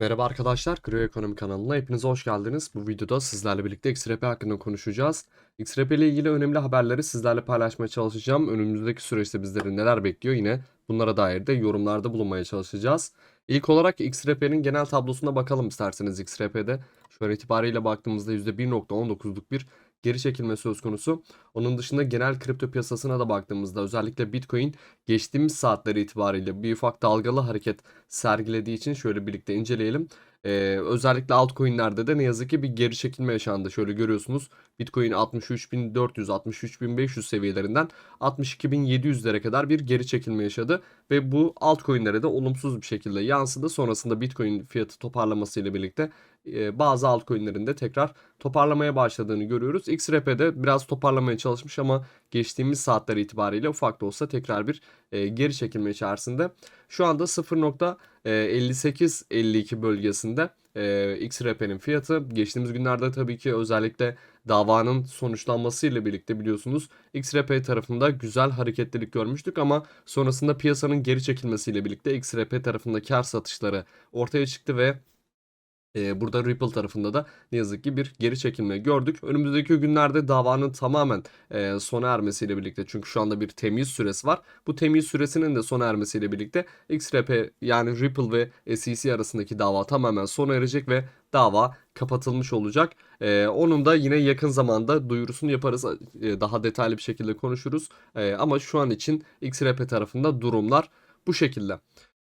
Merhaba arkadaşlar, Kreo Ekonomi kanalına hepiniz hoş geldiniz. Bu videoda sizlerle birlikte XRP hakkında konuşacağız. XRP ile ilgili önemli haberleri sizlerle paylaşmaya çalışacağım. Önümüzdeki süreçte bizleri neler bekliyor yine bunlara dair de yorumlarda bulunmaya çalışacağız. İlk olarak XRP'nin genel tablosuna bakalım isterseniz XRP'de. Şu an itibariyle baktığımızda %1.19'luk bir geri çekilme söz konusu. Onun dışında genel kripto piyasasına da baktığımızda özellikle Bitcoin geçtiğimiz saatleri itibariyle bir ufak dalgalı hareket sergilediği için şöyle birlikte inceleyelim. Ee, özellikle altcoin'lerde de ne yazık ki bir geri çekilme yaşandı. Şöyle görüyorsunuz Bitcoin 63.400 63.500 seviyelerinden 62.700'lere kadar bir geri çekilme yaşadı ve bu altcoin'lere de olumsuz bir şekilde yansıdı. Sonrasında Bitcoin fiyatı toparlaması ile birlikte e, bazı altcoin'lerin de tekrar toparlamaya başladığını görüyoruz. XRP'de biraz toparlamaya çalışmış ama geçtiğimiz saatler itibariyle ufak da olsa tekrar bir e, geri çekilme içerisinde. Şu anda 0.5852 bölgesinde e, XRP'nin fiyatı. Geçtiğimiz günlerde tabii ki özellikle davanın sonuçlanmasıyla birlikte biliyorsunuz XRP tarafında güzel hareketlilik görmüştük ama sonrasında piyasanın geri çekilmesiyle birlikte XRP tarafında kar satışları ortaya çıktı ve ee, burada Ripple tarafında da ne yazık ki bir geri çekilme gördük. Önümüzdeki günlerde davanın tamamen e, sona ermesiyle birlikte çünkü şu anda bir temiz süresi var. Bu temiz süresinin de sona ermesiyle birlikte XRP yani Ripple ve SEC arasındaki dava tamamen sona erecek ve dava kapatılmış olacak. E, onun da yine yakın zamanda duyurusunu yaparız. E, daha detaylı bir şekilde konuşuruz. Ama şu an için XRP tarafında durumlar bu şekilde.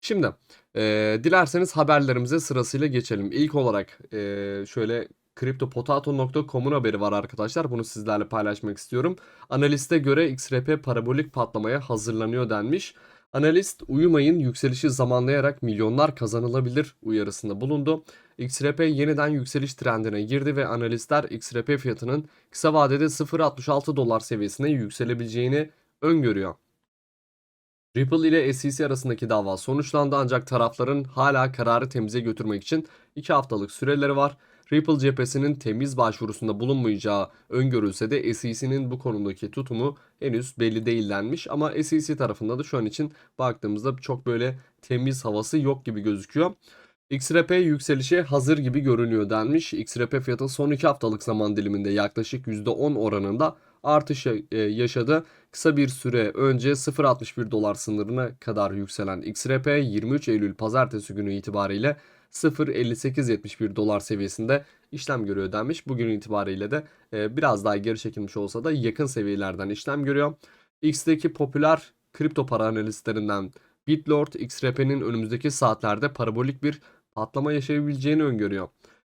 Şimdi e, dilerseniz haberlerimize sırasıyla geçelim. İlk olarak e, şöyle CryptoPotato.com'un haberi var arkadaşlar. Bunu sizlerle paylaşmak istiyorum. Analiste göre XRP parabolik patlamaya hazırlanıyor denmiş. Analist uyumayın yükselişi zamanlayarak milyonlar kazanılabilir uyarısında bulundu. XRP yeniden yükseliş trendine girdi ve analistler XRP fiyatının kısa vadede 0.66 dolar seviyesine yükselebileceğini öngörüyor. Ripple ile SEC arasındaki dava sonuçlandı ancak tarafların hala kararı temize götürmek için 2 haftalık süreleri var. Ripple cephesinin temiz başvurusunda bulunmayacağı öngörülse de SEC'nin bu konudaki tutumu henüz belli değil denmiş. Ama SEC tarafında da şu an için baktığımızda çok böyle temiz havası yok gibi gözüküyor. XRP yükselişe hazır gibi görünüyor denmiş. XRP fiyatı son 2 haftalık zaman diliminde yaklaşık %10 oranında artış e, yaşadı. Kısa bir süre önce 0.61 dolar sınırına kadar yükselen XRP 23 Eylül pazartesi günü itibariyle 0.5871 dolar seviyesinde işlem görüyor denmiş. Bugün itibariyle de e, biraz daha geri çekilmiş olsa da yakın seviyelerden işlem görüyor. X'teki popüler kripto para analistlerinden Bitlord XRP'nin önümüzdeki saatlerde parabolik bir patlama yaşayabileceğini öngörüyor.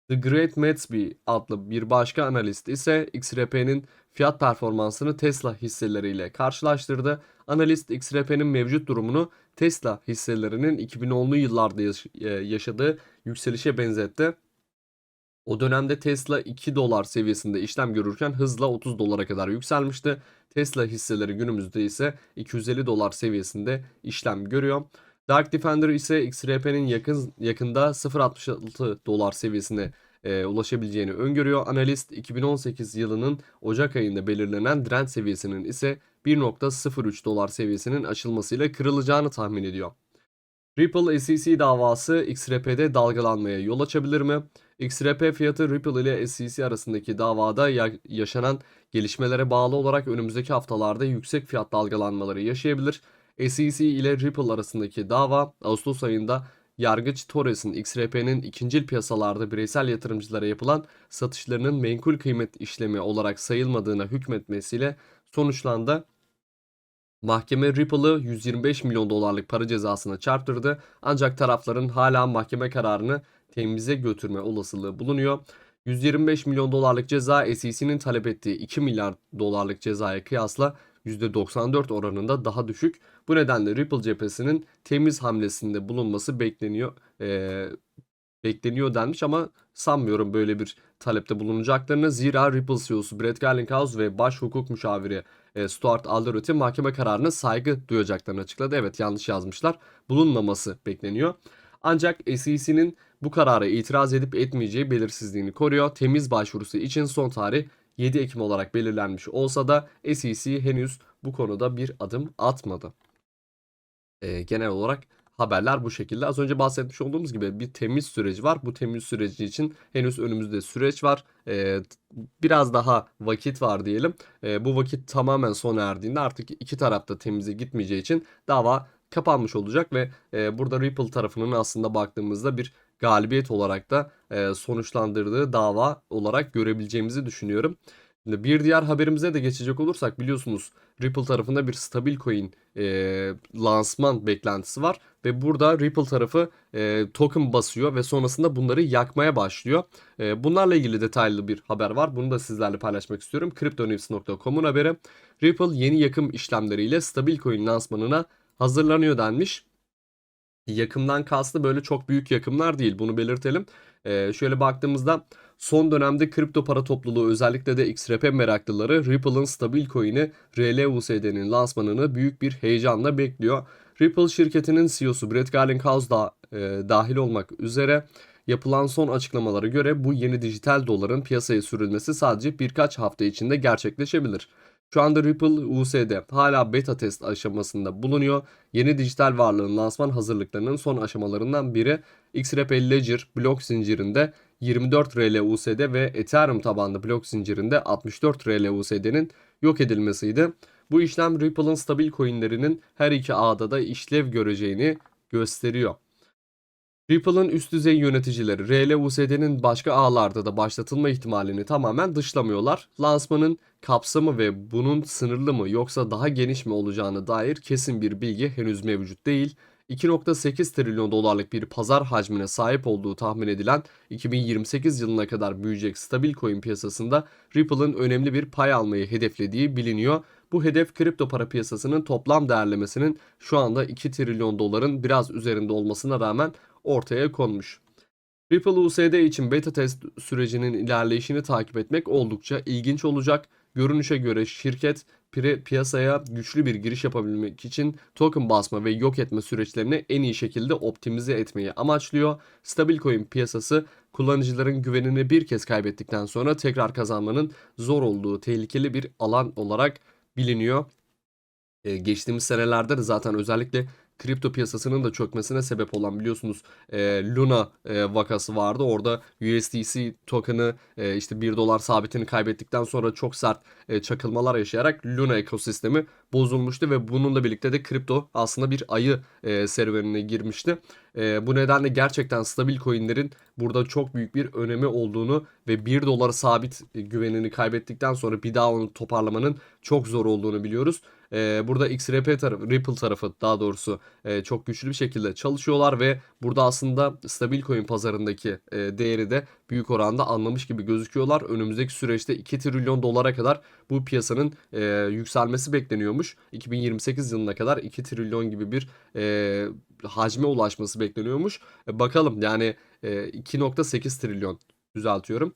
The Great Matsby adlı bir başka analist ise XRP'nin fiyat performansını Tesla hisseleriyle karşılaştırdı. Analist XRP'nin mevcut durumunu Tesla hisselerinin 2010'lu yıllarda e, yaşadığı yükselişe benzetti. O dönemde Tesla 2 dolar seviyesinde işlem görürken hızla 30 dolara kadar yükselmişti. Tesla hisseleri günümüzde ise 250 dolar seviyesinde işlem görüyor. Dark Defender ise XRP'nin yakın yakında 0.66 dolar seviyesine e, ulaşabileceğini öngörüyor. Analist 2018 yılının Ocak ayında belirlenen direnç seviyesinin ise 1.03 dolar seviyesinin aşılmasıyla kırılacağını tahmin ediyor. Ripple SEC davası XRP'de dalgalanmaya yol açabilir mi? XRP fiyatı Ripple ile SEC arasındaki davada yaşanan gelişmelere bağlı olarak önümüzdeki haftalarda yüksek fiyat dalgalanmaları yaşayabilir. SEC ile Ripple arasındaki dava Ağustos ayında Yargıç Torres'in XRP'nin ikincil piyasalarda bireysel yatırımcılara yapılan satışlarının menkul kıymet işlemi olarak sayılmadığına hükmetmesiyle sonuçlandı. Mahkeme Ripple'ı 125 milyon dolarlık para cezasına çarptırdı ancak tarafların hala mahkeme kararını temize götürme olasılığı bulunuyor. 125 milyon dolarlık ceza SEC'nin talep ettiği 2 milyar dolarlık cezaya kıyasla %94 oranında daha düşük. Bu nedenle Ripple cephesinin temiz hamlesinde bulunması bekleniyor. Ee, bekleniyor denmiş ama sanmıyorum böyle bir talepte bulunacaklarını. Zira Ripple CEO'su Brett Garlinghouse ve baş hukuk müşaviri e, Stuart Alderoty mahkeme kararına saygı duyacaklarını açıkladı. Evet yanlış yazmışlar. Bulunmaması bekleniyor. Ancak SEC'nin bu karara itiraz edip etmeyeceği belirsizliğini koruyor. Temiz başvurusu için son tarih 7 Ekim olarak belirlenmiş olsa da SEC henüz bu konuda bir adım atmadı. E, genel olarak haberler bu şekilde. Az önce bahsetmiş olduğumuz gibi bir temiz süreci var. Bu temiz süreci için henüz önümüzde süreç var. Ee, biraz daha vakit var diyelim. Ee, bu vakit tamamen sona erdiğinde artık iki tarafta temize gitmeyeceği için dava kapanmış olacak ve e, burada Ripple tarafının aslında baktığımızda bir galibiyet olarak da e, sonuçlandırdığı dava olarak görebileceğimizi düşünüyorum. Şimdi bir diğer haberimize de geçecek olursak biliyorsunuz Ripple tarafında bir stabil coin e, lansman beklentisi var ve burada Ripple tarafı e, token basıyor ve sonrasında bunları yakmaya başlıyor. E, bunlarla ilgili detaylı bir haber var. Bunu da sizlerle paylaşmak istiyorum. CryptoNews.com'un haberi. Ripple yeni yakım işlemleriyle stabil coin lansmanına hazırlanıyor denmiş. Yakımdan kastı böyle çok büyük yakımlar değil. Bunu belirtelim. Ee, şöyle baktığımızda son dönemde kripto para topluluğu özellikle de XRP meraklıları Ripple'ın stabil coin'i RLUSD'nin lansmanını büyük bir heyecanla bekliyor. Ripple şirketinin CEO'su Brett Garlinghouse da e, dahil olmak üzere yapılan son açıklamalara göre bu yeni dijital doların piyasaya sürülmesi sadece birkaç hafta içinde gerçekleşebilir. Şu anda Ripple USD hala beta test aşamasında bulunuyor. Yeni dijital varlığın lansman hazırlıklarının son aşamalarından biri XRP Ledger blok zincirinde 24 RL USD ve Ethereum tabanlı blok zincirinde 64 RL USD'nin yok edilmesiydi. Bu işlem Ripple'ın stabil coinlerinin her iki ağda da işlev göreceğini gösteriyor. Ripple'ın üst düzey yöneticileri RLUSD'nin başka ağlarda da başlatılma ihtimalini tamamen dışlamıyorlar. Lansmanın kapsamı ve bunun sınırlı mı yoksa daha geniş mi olacağına dair kesin bir bilgi henüz mevcut değil. 2.8 trilyon dolarlık bir pazar hacmine sahip olduğu tahmin edilen 2028 yılına kadar büyüyecek stabil coin piyasasında Ripple'ın önemli bir pay almayı hedeflediği biliniyor. Bu hedef kripto para piyasasının toplam değerlemesinin şu anda 2 trilyon doların biraz üzerinde olmasına rağmen ortaya konmuş. Ripple USD için beta test sürecinin ilerleyişini takip etmek oldukça ilginç olacak. Görünüşe göre şirket pi- piyasaya güçlü bir giriş yapabilmek için token basma ve yok etme süreçlerini en iyi şekilde optimize etmeyi amaçlıyor. Stabil coin piyasası kullanıcıların güvenini bir kez kaybettikten sonra tekrar kazanmanın zor olduğu tehlikeli bir alan olarak biliniyor. Ee, geçtiğimiz senelerde de zaten özellikle kripto piyasasının da çökmesine sebep olan biliyorsunuz e, Luna e, vakası vardı. Orada USDC token'ı e, işte 1 dolar sabitini kaybettikten sonra çok sert e, çakılmalar yaşayarak Luna ekosistemi bozulmuştu ve bununla birlikte de kripto aslında bir ayı e, serüvenine girmişti. E, bu nedenle gerçekten stabil coinlerin burada çok büyük bir önemi olduğunu ve 1 dolara sabit e, güvenini kaybettikten sonra bir daha onu toparlamanın çok zor olduğunu biliyoruz. E, burada XRP tarafı, Ripple tarafı daha doğrusu e, çok güçlü bir şekilde çalışıyorlar ve burada aslında stabil coin pazarındaki e, değeri de büyük oranda anlamış gibi gözüküyorlar. Önümüzdeki süreçte 2 trilyon dolara kadar bu piyasanın e, yükselmesi bekleniyormuş. 2028 yılına kadar 2 trilyon gibi bir e, hacme ulaşması bekleniyormuş. E, bakalım yani e, 2.8 trilyon düzeltiyorum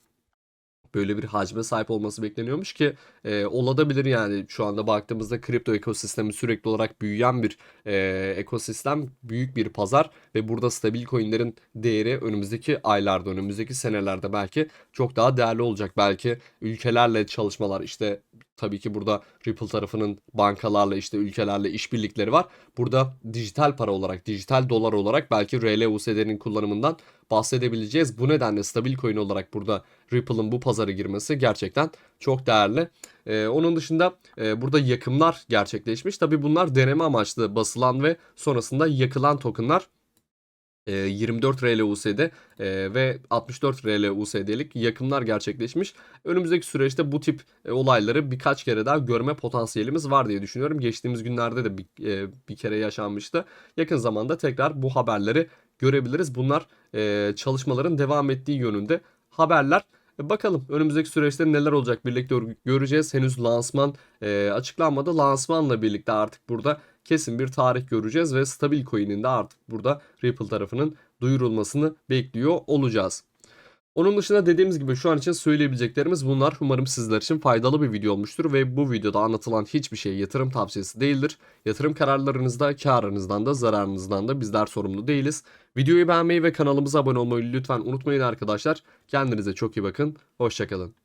böyle bir hacme sahip olması bekleniyormuş ki e, olabilir yani şu anda baktığımızda kripto ekosistemi sürekli olarak büyüyen bir e, ekosistem büyük bir pazar ve burada stabil coinlerin değeri önümüzdeki aylarda önümüzdeki senelerde belki çok daha değerli olacak belki ülkelerle çalışmalar işte tabii ki burada Ripple tarafının bankalarla işte ülkelerle işbirlikleri var. Burada dijital para olarak, dijital dolar olarak belki RLUSD'nin kullanımından bahsedebileceğiz. Bu nedenle stabil coin olarak burada Ripple'ın bu pazara girmesi gerçekten çok değerli. Ee, onun dışında e, burada yakımlar gerçekleşmiş. Tabii bunlar deneme amaçlı basılan ve sonrasında yakılan tokenlar. 24 RL USD ve 64 RL USD'lik yakımlar gerçekleşmiş. Önümüzdeki süreçte bu tip e, olayları birkaç kere daha görme potansiyelimiz var diye düşünüyorum. Geçtiğimiz günlerde de bir, e, bir kere yaşanmıştı. Yakın zamanda tekrar bu haberleri görebiliriz. Bunlar çalışmaların devam ettiği yönünde haberler. Bakalım önümüzdeki süreçte neler olacak birlikte göreceğiz. Henüz lansman e, açıklanmadı. Lansmanla birlikte artık burada kesin bir tarih göreceğiz ve stabil coin'in de artık burada Ripple tarafının duyurulmasını bekliyor olacağız. Onun dışında dediğimiz gibi şu an için söyleyebileceklerimiz bunlar. Umarım sizler için faydalı bir video olmuştur ve bu videoda anlatılan hiçbir şey yatırım tavsiyesi değildir. Yatırım kararlarınızda karınızdan da zararınızdan da bizler sorumlu değiliz. Videoyu beğenmeyi ve kanalımıza abone olmayı lütfen unutmayın arkadaşlar. Kendinize çok iyi bakın. Hoşçakalın.